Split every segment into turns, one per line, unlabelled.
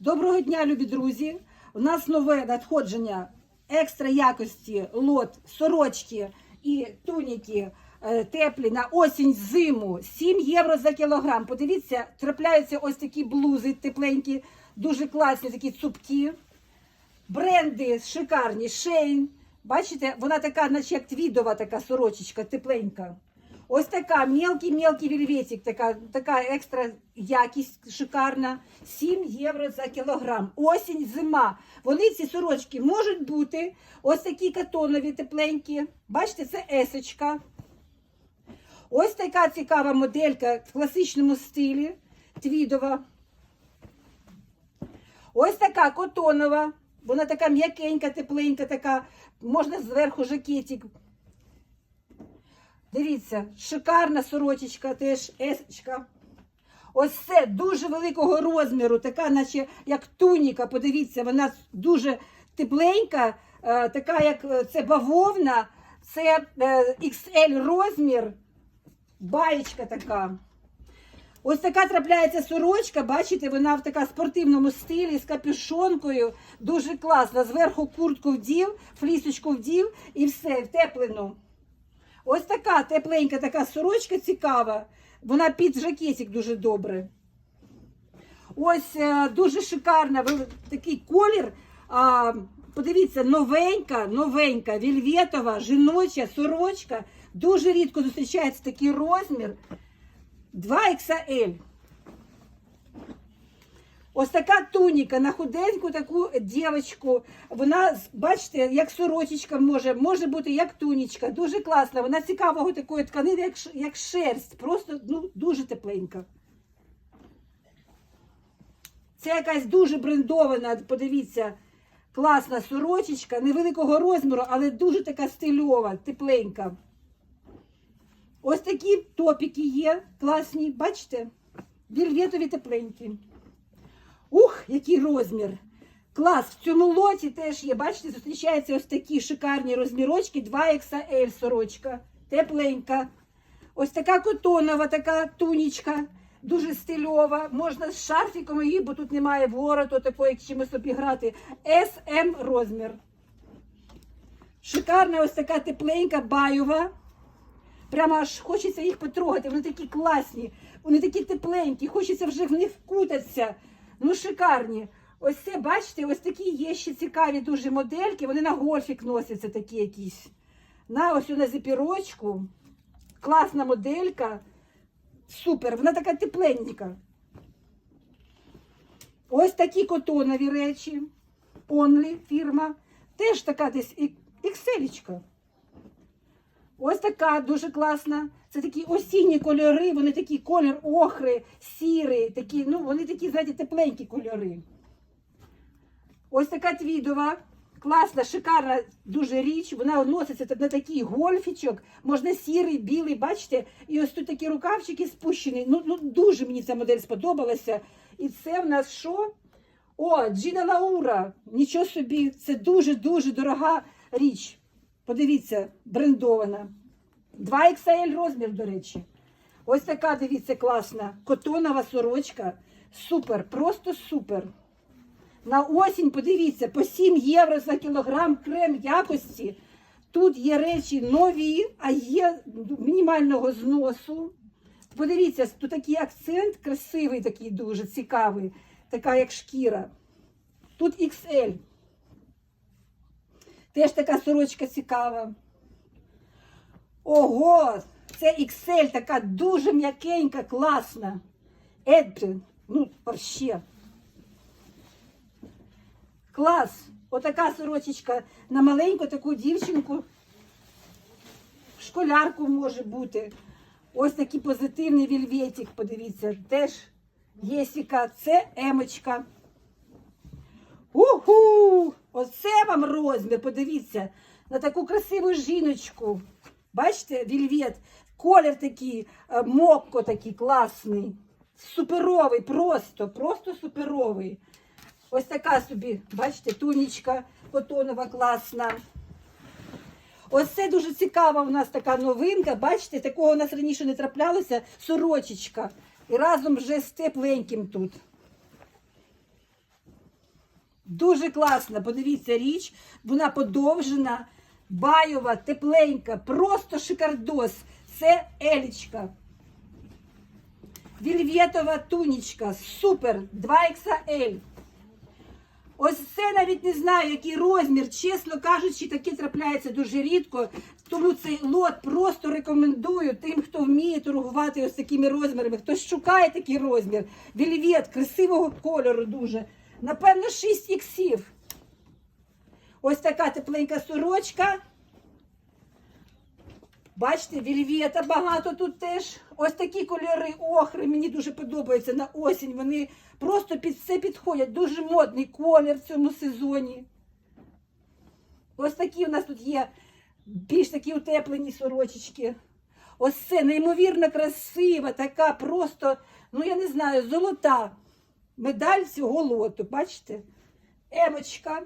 Доброго дня, любі друзі! У нас нове надходження екстра якості лот, сорочки і туніки е, теплі на осінь зиму 7 євро за кілограм. Подивіться, трапляються ось такі блузи тепленькі, дуже класні, такі цупкі. Бренди шикарні, шейн. Бачите, вона така, наче як твідова така сорочечка, тепленька. Ось така мелкий-мелкий вельветик, така, така екстра якість шикарна. 7 євро за кілограм. Осінь, зима. Вони ці сорочки можуть бути ось такі катонові, тепленькі. Бачите, це есочка. Ось така цікава моделька в класичному стилі. Твідова. Ось така котонова. Вона така м'якенька, тепленька, така, можна зверху жакетик. Дивіться, шикарна сорочечка, теж есочка. Ось це дуже великого розміру, така, наче як туніка. Подивіться, вона дуже тепленька, е, така, як е, це бавовна, це е, XL розмір, баєчка така. Ось така трапляється сорочка, бачите, вона в така спортивному стилі з капюшонкою. Дуже класна. Зверху куртку вдів, флісочку вдів і все, втеплену. Ось така тепленька така сорочка цікава. Вона під жакетик дуже добре. Ось е, дуже шикарна такий колір. Подивіться, новенька, новенька, вільветова, жіноча сорочка. Дуже рідко зустрічається такий розмір. 2XL. Ось така туніка на худеньку таку дівчинку. Вона, бачите, як сорочечка може, може бути як тунічка. Дуже класна. Вона цікавого такої тканини, як, як шерсть. Просто ну, дуже тепленька. Це якась дуже брендована, подивіться, класна сорочечка, невеликого розміру, але дуже така стильова, тепленька. Ось такі топіки є, класні, бачите? Вільветові тепленькі. Ух, який розмір! Клас! В цьому лоті теж є, бачите, зустрічаються ось такі шикарні розмірочки, 2XL сорочка, тепленька. Ось така котонова, така тунічка, дуже стильова. Можна з шарфіком її, бо тут немає вороту, такої, як чимось обіграти. SM розмір. Шикарна ось така тепленька, байова. Прямо аж хочеться їх потрогати. Вони такі класні, вони такі тепленькі, хочеться вже в них вкутатися. Ну, шикарні. Ось це, бачите, ось такі є ще цікаві дуже модельки. Вони на гольфік носяться такі якісь. На ось на зіпірочку. Класна моделька. Супер, вона така тепленька. Ось такі котонові речі. Only фірма. Теж така десь ікселічка. Ось така дуже класна. Це такі осінні кольори, вони такі колір охри, сірий, такі, ну, вони такі, знаєте, тепленькі кольори. Ось така твідова, класна, шикарна дуже річ. Вона носиться на такий гольфічок, можна сірий, білий, бачите? І ось тут такі рукавчики спущені. Ну, ну дуже мені ця модель сподобалася. І це в нас що? О, Джіна Лаура. Нічого собі, це дуже-дуже дорога річ. Подивіться, брендована. 2XL розмір, до речі. Ось така, дивіться, класна. Котонова сорочка. Супер, просто супер. На осінь, подивіться, по 7 євро за кілограм крем якості. Тут є речі нові, а є мінімального зносу. Подивіться, тут такий акцент красивий, такий дуже цікавий, така як шкіра. Тут XL. Теж така сорочка цікава. Ого, це XL, така дуже м'якенька, класна. Едрин, ну, вообще. Клас. Отака сорочечка на маленьку таку дівчинку. Школярку може бути. Ось такий позитивний вільветик, подивіться, теж Єсіка, це емочка. Уху! Оце вам розмір, подивіться, на таку красиву жіночку. Бачите, вільвет, колір такий, е, мокко такий класний. Суперовий, просто, просто суперовий. Ось така собі, бачите, тунічка котонова класна. Ось це дуже цікава у нас така новинка. Бачите, такого у нас раніше не траплялося. Сорочечка. І разом вже з тепленьким тут. Дуже класна. Подивіться річ. Вона подовжена, байова, тепленька, просто шикардос. Це елічка. Вільветова тунічка. Супер. 2XL. Ось це навіть не знаю, який розмір. Чесно кажучи, таке трапляється дуже рідко. Тому цей лот просто рекомендую тим, хто вміє торгувати ось такими розмірами. Хтось шукає такий розмір. Вільвет, красивого кольору дуже. Напевно, 6 іксів. Ось така тепленька сорочка. Бачите, вільвета багато тут теж. Ось такі кольори охри мені дуже подобаються на осінь. Вони просто під все підходять. Дуже модний колір в цьому сезоні. Ось такі у нас тут є більш такі утеплені сорочечки. Ось це неймовірно красива, така просто, ну я не знаю, золота медаль цього лоту. Бачите? Емочка.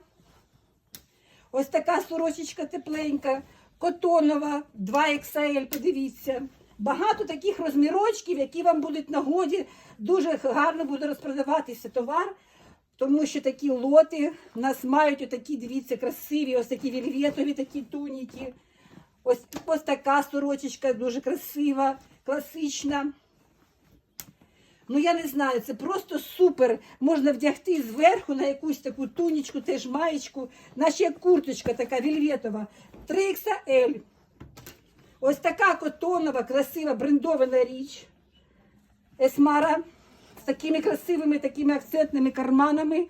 Ось така сорочечка тепленька, котонова, 2XL, подивіться. Багато таких розмірочків, які вам будуть на годі. Дуже гарно буде розпродаватися товар, тому що такі лоти в нас мають отакі, дивіться, красиві, ось такі вільветові такі туніки. Ось, ось така сорочечка дуже красива, класична. Ну, я не знаю, це просто супер. Можна вдягти зверху на якусь таку тунічку, теж маєчку, наче як курточка така вільветова. 3XL. Ось така котонова, красива, брендована річ. Есмара з такими красивими такими акцентними карманами.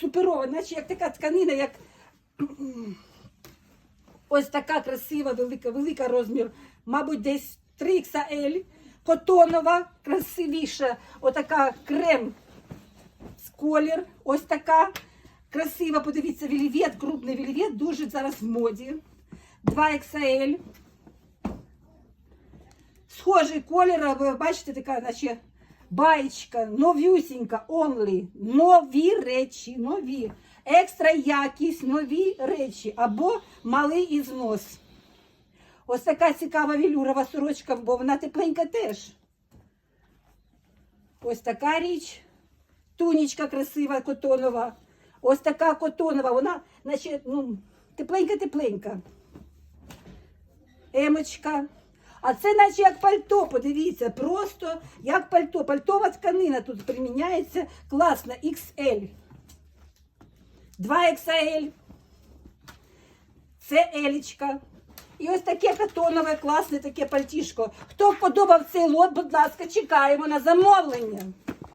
Суперова, наче як така тканина, як ось така красива, велика, велика розмір. Мабуть, десь 3XL. Котонова, красивіша, отака крем з колір. Ось така красива, подивіться, вільвет, крупний вільвет, дуже зараз в моді. 2XL. Схожий колір, ви бачите, така, наче баєчка, новюсінька, only. Нові речі, нові. Екстра якість, нові речі або малий ізнос. Ось така цікава вілюрова сорочка, бо вона тепленька теж. Ось така річ. Тунічка красива, котонова. Ось така котонова, вона, наче, ну, тепленька-тепленька. Емочка. А це наче як пальто, подивіться, просто як пальто. Пальтова тканина тут приміняється. Класно, XL. 2XL. Це елічка. І ось таке катонове, класне таке пальтішко. Хто вподобав цей лот, будь ласка, чекаємо на замовлення.